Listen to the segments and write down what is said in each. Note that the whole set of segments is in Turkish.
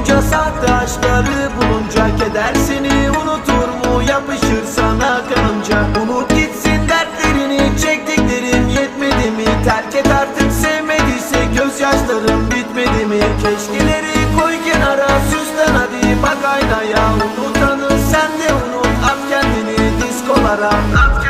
olunca sahte aşkları bulunca Keder seni unutur mu? Yapışır sana kanınca. Unut gitsin dertlerini çektiklerim yetmedi mi? Terk et artık sevmediyse gözyaşlarım bitmedi mi? Keşkeleri koy kenara süslen hadi bak aynaya. Unutanı sen de unut at kendini diskolara. At kendini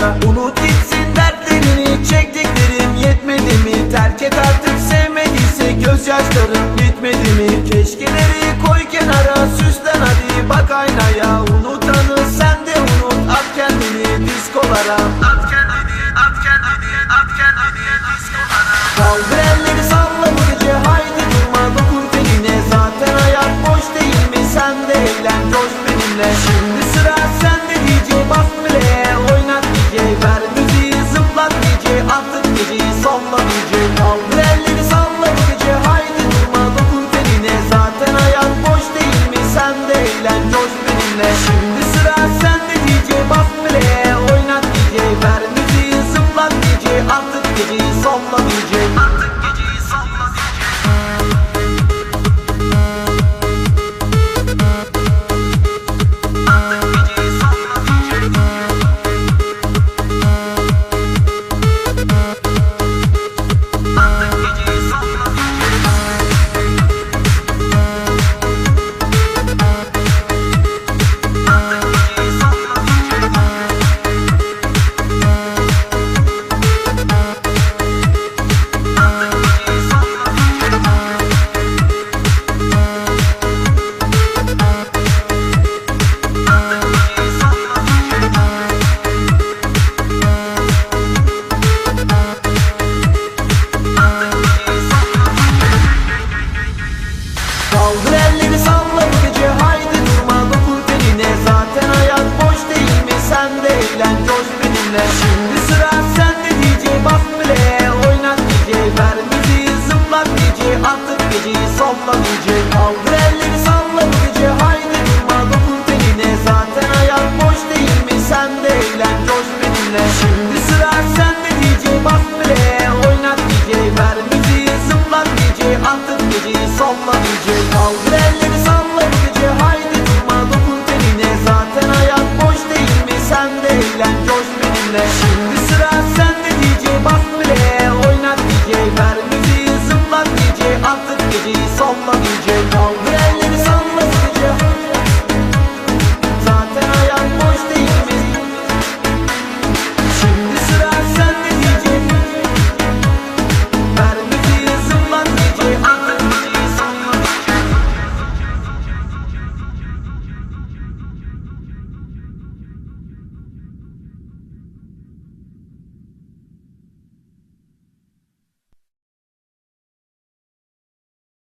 Unut gitsin dertlerini çektiklerim yetmedi mi? Terk et artık sevmediyse gözyaşlarım bitmedi mi? Keşkeleri koy kenara süslen hadi bak aynaya. Unutanı sen de unut at kendini diskolara. At kendini at kendini at kendini diskolara. Kaldır elleri gece haydi durma. Dokun teline Zaten hayat boş değil mi? Sen de eğlen coş benimle coş benimle geceyi sonla DJ Kaldır elleri salla bu gece haydi durma dokun teline. Zaten hayat boş değil mi? Sen de eğlen coş benimle. Şimdi sıra sende DJ bas bile oynat DJ Ver müziği zıplat DJ attık geceyi sonla DJ Kaldır elleri